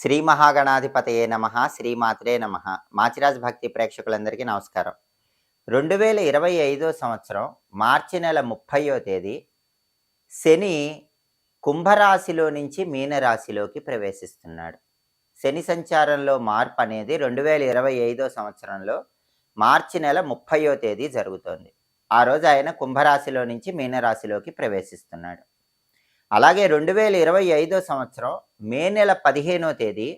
శ్రీ మహాగణాధిపతయే నమ శ్రీమాత్రే నమ. మాచిరాజ్ భక్తి ప్రేక్షకులందరికీ నమస్కారం. రెండు వేల ఇరవై ఐదో సంవత్సరం మార్చి నెల ముప్పయో తేదీ శని కుంభరాశిలో నుంచి మీనరాశిలోకి ప్రవేశిస్తున్నాడు. శని సంచారంలో మార్పు అనేది రెండు వేల ఇరవై ఐదో సంవత్సరంలో మార్చి నెల ముప్పయో తేదీ జరుగుతోంది. ఆ రోజు ఆయన కుంభరాశిలో నుంచి మీనరాశిలోకి ప్రవేశిస్తున్నాడు. అలాగే రెండు వేల ఇరవై ఐదో సంవత్సరం మే నెల పదిహేనో తేదీ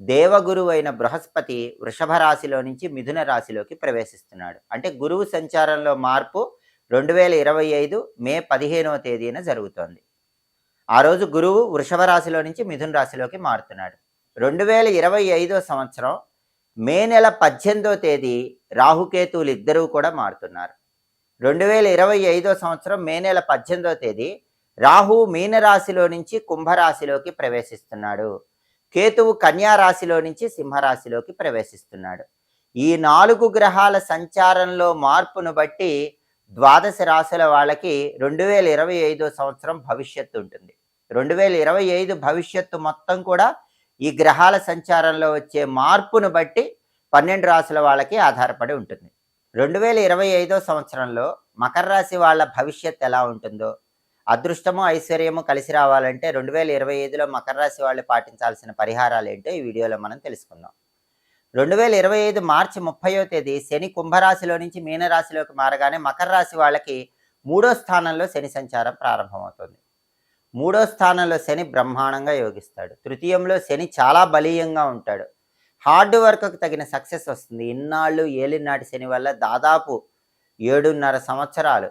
దేవగురువు అయిన బృహస్పతి వృషభ రాశిలో నుంచి మిథున రాశిలోకి ప్రవేశిస్తున్నాడు. అంటే గురువు సంచారంలో మార్పు రెండు వేల ఇరవై ఐదు మే పదిహేనవ తేదీన జరుగుతోంది. ఆ రోజు గురువు వృషభ రాశిలో నుంచి మిథున రాశిలోకి మారుతున్నాడు. రెండు వేల ఇరవై ఐదో సంవత్సరం మే నెల పద్దెనిమిదో తేదీ రాహుకేతువులు ఇద్దరూ కూడా మారుతున్నారు. రెండు వేల ఇరవై ఐదో సంవత్సరం మే నెల పద్దెనిమిదో తేదీ రాహు మీనరాశిలో నుంచి కుంభరాశిలోకి ప్రవేశిస్తున్నాడు. కేతువు కన్యా రాశిలో నుంచి సింహరాశిలోకి ప్రవేశిస్తున్నాడు. ఈ నాలుగు గ్రహాల సంచారంలో మార్పును బట్టి ద్వాదశ రాశుల వాళ్ళకి రెండు వేల ఇరవై ఐదో సంవత్సరం భవిష్యత్తు ఉంటుంది. రెండు వేల ఇరవై ఐదు భవిష్యత్తు మొత్తం కూడా ఈ గ్రహాల సంచారంలో వచ్చే మార్పును బట్టి పన్నెండు రాశుల వాళ్ళకి ఆధారపడి ఉంటుంది. రెండు వేల ఇరవై ఐదో సంవత్సరంలో మకర రాశి వాళ్ళ భవిష్యత్ ఎలా ఉంటుందో అదృష్టము ఐశ్వర్యము కలిసి రావాలంటే రెండు వేల ఇరవై ఐదులో మకర రాశి వాళ్ళు పాటించాల్సిన పరిహారాలు ఏంటో ఈ వీడియోలో మనం తెలుసుకుందాం. రెండు వేల ఇరవై ఐదు మార్చి ముప్పయో తేదీ శని కుంభరాశిలో నుంచి మీనరాశిలోకి మారగానే మకర రాశి వాళ్ళకి మూడో స్థానంలో శని సంచారం ప్రారంభమవుతుంది. మూడో స్థానంలో శని బ్రహ్మాండంగా యోగిస్తాడు. తృతీయంలో శని చాలా బలీయంగా ఉంటాడు. హార్డ్ వర్క్కు తగిన సక్సెస్ వస్తుంది. ఇన్నాళ్ళు ఏలినాటి శని వల్ల దాదాపు ఏడున్నర సంవత్సరాలు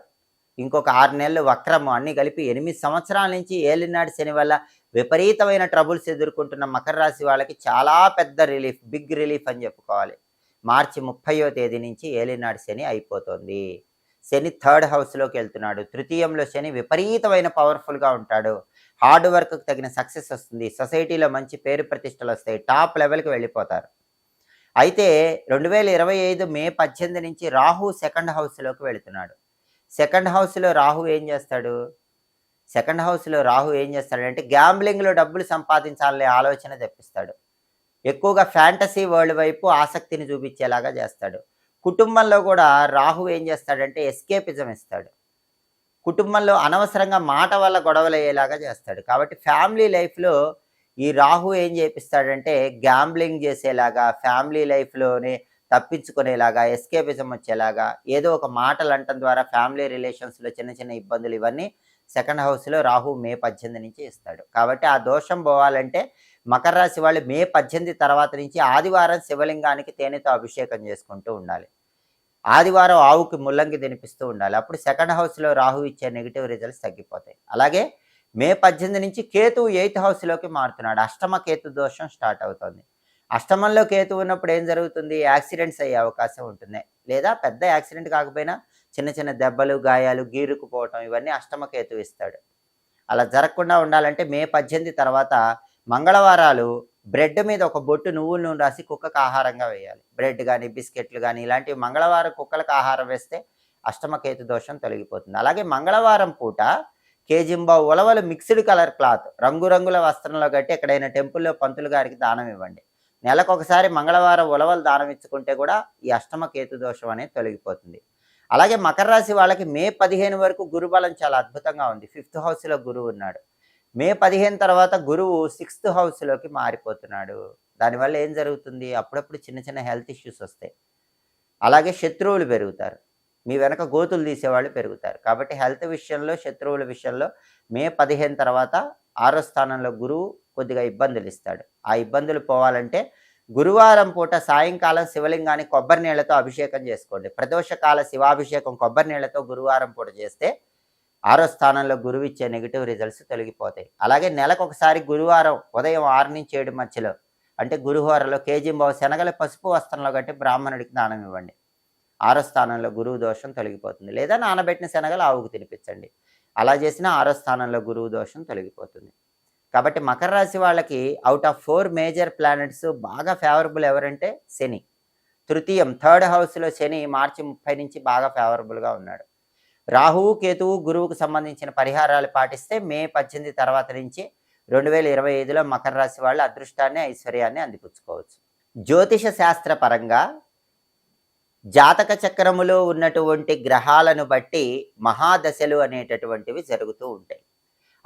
ఇంకొక ఆరు నెలలు వక్రము అన్ని కలిపి ఎనిమిది సంవత్సరాల నుంచి ఏలినాడు శని వల్ల విపరీతమైన ట్రబుల్స్ ఎదుర్కొంటున్న మకర రాశి వాళ్ళకి చాలా పెద్ద రిలీఫ్ బిగ్ రిలీఫ్ అని చెప్పుకోవాలి. మార్చి ముప్పయో తేదీ నుంచి ఏలినాడు శని అయిపోతుంది. శని థర్డ్ హౌస్లోకి వెళ్తున్నాడు. తృతీయంలో శని విపరీతమైన పవర్ఫుల్గా ఉంటాడు. హార్డ్ వర్క్కి తగిన సక్సెస్ వస్తుంది. సొసైటీలో మంచి పేరు ప్రతిష్టలు వస్తాయి. టాప్ లెవెల్కి వెళ్ళిపోతారు. అయితే రెండు వేల ఇరవై ఐదు మే పద్దెనిమిది నుంచి రాహు సెకండ్ హౌస్లోకి వెళుతున్నాడు. సెకండ్ హౌస్లో రాహు ఏం చేస్తాడు? సెకండ్ హౌస్లో రాహు ఏం చేస్తాడంటే గ్యాంబ్లింగ్లో డబ్బులు సంపాదించాలనే ఆలోచన తెప్పిస్తాడు. ఎక్కువగా ఫ్యాంటసీ వరల్డ్ వైపు ఆసక్తిని చూపించేలాగా చేస్తాడు. కుటుంబంలో కూడా రాహు ఏం చేస్తాడంటే ఎస్కేపిజం ఇస్తాడు. కుటుంబంలో అనవసరంగా మాట వల్ల గొడవలు అయ్యేలాగా చేస్తాడు. కాబట్టి ఫ్యామిలీ లైఫ్లో ఈ రాహు ఏం చేపిస్తాడంటే గ్యాంబ్లింగ్ చేసేలాగా ఫ్యామిలీ లైఫ్లోనే తప్పించుకునేలాగా ఎస్కేపిజం వచ్చేలాగా ఏదో ఒక మాటలు అంటం ద్వారా ఫ్యామిలీ రిలేషన్స్లో చిన్న చిన్న ఇబ్బందులు ఇవన్నీ సెకండ్ హౌస్లో రాహు మే పద్దెనిమిది నుంచి ఇస్తాడు. కాబట్టి ఆ దోషం పోవాలంటే మకర రాశి వాళ్ళు మే పద్దెనిమిది తర్వాత నుంచి ఆదివారం శివలింగానికి తేనెతో అభిషేకం చేసుకుంటూ ఉండాలి. ఆదివారం ఆవుకి ముల్లంగి తినిపిస్తూ ఉండాలి. అప్పుడు సెకండ్ హౌస్లో రాహు ఇచ్చే నెగిటివ్ రిజల్ట్స్ తగ్గిపోతాయి. అలాగే మే పద్దెనిమిది నుంచి కేతు ఎయిత్ హౌస్లోకి మారుతున్నాడు. అష్టమ కేతు దోషం స్టార్ట్ అవుతుంది. అష్టమంలో కేతు ఉన్నప్పుడు ఏం జరుగుతుంది? యాక్సిడెంట్స్ అయ్యే అవకాశం ఉంటుంది. లేదా పెద్ద యాక్సిడెంట్ కాకపోయినా చిన్న చిన్న దెబ్బలు గాయాలు గీరుకుపోవటం ఇవన్నీ అష్టమ కేతు ఇస్తాడు. అలా జరగకుండా ఉండాలంటే మే పద్దెనిమిది తర్వాత మంగళవారాలు బ్రెడ్ మీద ఒక బొట్టు నువ్వుల నూనె రాసి కుక్కకు ఆహారంగా వేయాలి. బ్రెడ్ కానీ బిస్కెట్లు కానీ ఇలాంటివి మంగళవారం కుక్కలకు ఆహారం వేస్తే అష్టమకేతు దోషం తొలగిపోతుంది. అలాగే మంగళవారం పూట కేజింబా ఉలవలు మిక్స్డ్ కలర్ క్లాత్ రంగురంగుల వస్త్రంలో కట్టి ఎక్కడైనా టెంపుల్లో పంతులు గారికి దానం ఇవ్వండి. నెలకొకసారి మంగళవారం ఉలవలు దానం ఇచ్చుకుంటే కూడా ఈ అష్టమ కేతు దోషం అనేది తొలగిపోతుంది. అలాగే మకర రాశి వాళ్ళకి మే పదిహేను వరకు గురుబలం చాలా అద్భుతంగా ఉంది. ఫిఫ్త్ హౌస్లో గురువు ఉన్నాడు. మే పదిహేను తర్వాత గురువు సిక్స్త్ హౌస్లోకి మారిపోతున్నాడు. దానివల్ల ఏం జరుగుతుంది? అప్పుడప్పుడు చిన్న చిన్న హెల్త్ ఇష్యూస్ వస్తాయి. అలాగే శత్రువులు పెరుగుతారు. మీ వెనక గోతులు తీసేవాళ్ళు పెరుగుతారు. కాబట్టి హెల్త్ విషయంలో శత్రువుల విషయంలో మే పదిహేను తర్వాత ఆరో స్థానంలో గురువు కొద్దిగా ఇబ్బందులు ఇస్తాడు. ఆ ఇబ్బందులు పోవాలంటే గురువారం పూట సాయంకాలం శివలింగాన్ని కొబ్బరి నీళ్ళతో అభిషేకం చేసుకోండి. ప్రదోషకాల శివాభిషేకం కొబ్బరి నీళ్ళతో గురువారం పూట చేస్తే ఆరో స్థానంలో గురువు ఇచ్చే నెగిటివ్ రిజల్ట్స్ తొలగిపోతాయి. అలాగే నెలకు ఒకసారి గురువారం ఉదయం ఆరు నుంచి ఏడు మధ్యలో అంటే గురువారంలో కేజీంబావు శనగల పసుపు వస్త్రంలో కట్టి బ్రాహ్మణుడికి దానం ఇవ్వండి. ఆరో స్థానంలో గురువు దోషం తొలగిపోతుంది. లేదా నానబెట్టిన శనగలు ఆవుకు తినిపించండి. అలా చేసినా ఆరో స్థానంలో గురువు దోషం తొలగిపోతుంది. కాబట్టి మకర రాశి వాళ్ళకి out of four major planets బాగా ఫేవరబుల్ ఎవరంటే శని. తృతీయం థర్డ్ హౌస్లో శని మార్చి ముప్పై నుంచి బాగా ఫేవరబుల్గా ఉన్నాడు. రాహువు కేతువు గురువుకు సంబంధించిన పరిహారాలు పాటిస్తే మే పద్దెనిమిది తర్వాత నుంచి రెండు వేల ఇరవై ఐదులో మకర రాశి వాళ్ళు అదృష్టాన్ని ఐశ్వర్యాన్ని అందిపుచ్చుకోవచ్చు. జ్యోతిష శాస్త్ర పరంగా జాతక చక్రములో ఉన్నటువంటి గ్రహాలను బట్టి మహాదశలు అనేటటువంటివి జరుగుతూ ఉంటాయి.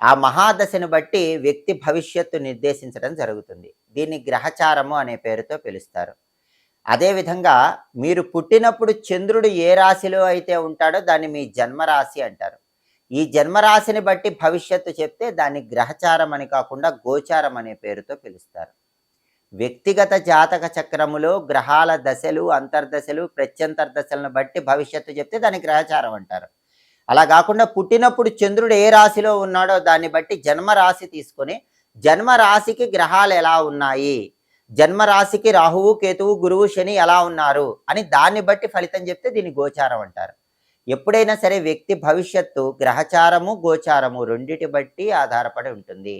ఆ మహాదశను బట్టి వ్యక్తి భవిష్యత్తు నిర్దేశించడం జరుగుతుంది. దీన్ని గ్రహచారము అనే పేరుతో పిలుస్తారు. అదేవిధంగా మీరు పుట్టినప్పుడు చంద్రుడు ఏ రాశిలో అయితే ఉంటాడో దాన్ని మీ జన్మరాశి అంటారు. ఈ జన్మరాశిని బట్టి భవిష్యత్తు చెప్తే దాన్ని గ్రహచారం అని కాకుండా గోచారం అనే పేరుతో పిలుస్తారు. వ్యక్తిగత జాతక చక్రములో గ్రహాల దశలు అంతర్దశలు ప్రత్యంతర్దశలను బట్టి భవిష్యత్తు చెప్తే దాన్ని గ్రహచారం అంటారు. అలా కాకుండా పుట్టినప్పుడు చంద్రుడు ఏ రాశిలో ఉన్నాడో దాన్ని బట్టి జన్మరాశి తీసుకొని జన్మరాశికి గ్రహాలు ఎలా ఉన్నాయి? జన్మరాశికి రాహువు కేతువు గురువు శని ఎలా ఉన్నారు? అని దాన్ని బట్టి ఫలితం చెప్తే దీన్ని గోచారం అంటారు. ఎప్పుడైనా సరే వ్యక్తి భవిష్యత్తు గ్రహచారము గోచారము రెండిటి బట్టి ఆధారపడి ఉంటుంది.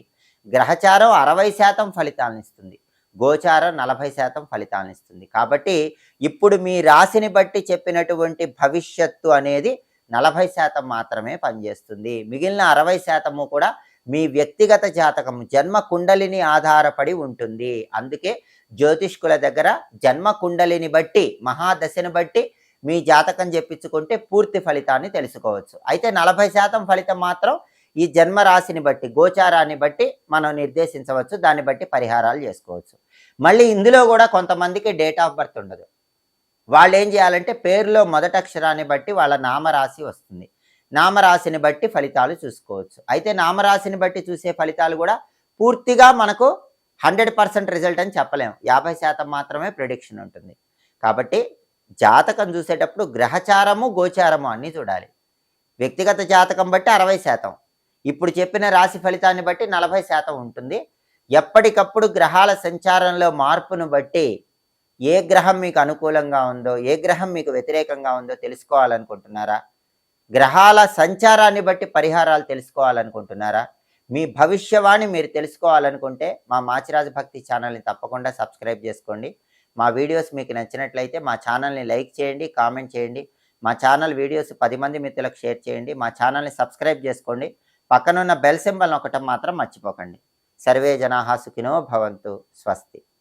గ్రహచారం అరవై శాతం ఫలితాలనిస్తుంది గోచారం నలభై శాతం ఫలితాలనిస్తుంది కాబట్టి ఇప్పుడు మీ రాశిని బట్టి చెప్పినటువంటి భవిష్యత్తు అనేది నలభై శాతం మాత్రమే పనిచేస్తుంది. మిగిలిన అరవై శాతము కూడా మీ వ్యక్తిగత జాతకం జన్మ కుండలిని ఆధారపడి ఉంటుంది. అందుకే జ్యోతిష్కుల దగ్గర జన్మ కుండలిని బట్టి మహాదశని బట్టి మీ జాతకం చెప్పించుకుంటే పూర్తి ఫలితాన్ని తెలుసుకోవచ్చు. అయితే నలభై శాతం ఫలితం మాత్రం ఈ జన్మ రాశిని బట్టి గోచారాన్ని బట్టి మనం నిర్దేశించవచ్చు. దాన్ని బట్టి పరిహారాలు చేసుకోవచ్చు. మళ్ళీ ఇందులో కూడా కొంతమందికి డేట్ ఆఫ్ బర్త్ ఉండదు. వాళ్ళు ఏం చేయాలంటే పేరులో మొదటి అక్షరాన్ని బట్టి వాళ్ళ నామరాశి వస్తుంది. నామరాశిని బట్టి ఫలితాలు చూసుకోవచ్చు. అయితే నామరాశిని బట్టి చూసే ఫలితాలు కూడా పూర్తిగా మనకు హండ్రెడ్ పర్సెంట్ రిజల్ట్ అని చెప్పలేము. యాభై శాతం మాత్రమే ప్రిడిక్షన్ ఉంటుంది. కాబట్టి జాతకం చూసేటప్పుడు గ్రహచారము గోచారము అన్నీ చూడాలి. వ్యక్తిగత జాతకం బట్టి అరవై శాతం. ఇప్పుడు చెప్పిన రాశి ఫలితాన్ని బట్టి నలభై శాతం ఉంటుంది. ఎప్పటికప్పుడు గ్రహాల సంచారంలో మార్పును బట్టి ఏ గ్రహం మీకు అనుకూలంగా ఉందో ఏ గ్రహం మీకు వ్యతిరేకంగా ఉందో తెలుసుకోవాలనుకుంటున్నారా? గ్రహాల సంచారాన్ని బట్టి పరిహారాలు తెలుసుకోవాలనుకుంటున్నారా? మీ భవిష్యవాణి మీరు తెలుసుకోవాలనుకుంటే మా మాచిరాజు భక్తి ఛానల్ని తప్పకుండా సబ్స్క్రైబ్ చేసుకోండి. మా వీడియోస్ మీకు నచ్చినట్లయితే మా ఛానల్ని లైక్ చేయండి కామెంట్ చేయండి. మా ఛానల్ వీడియోస్ పది మంది మిత్రులకు షేర్ చేయండి. మా ఛానల్ని సబ్స్క్రైబ్ చేసుకోండి. పక్కనున్న బెల్ సింబల్ ఒకటం మాత్రం మర్చిపోకండి. సర్వే జనాహా సుఖినో భవంతు. స్వస్తి.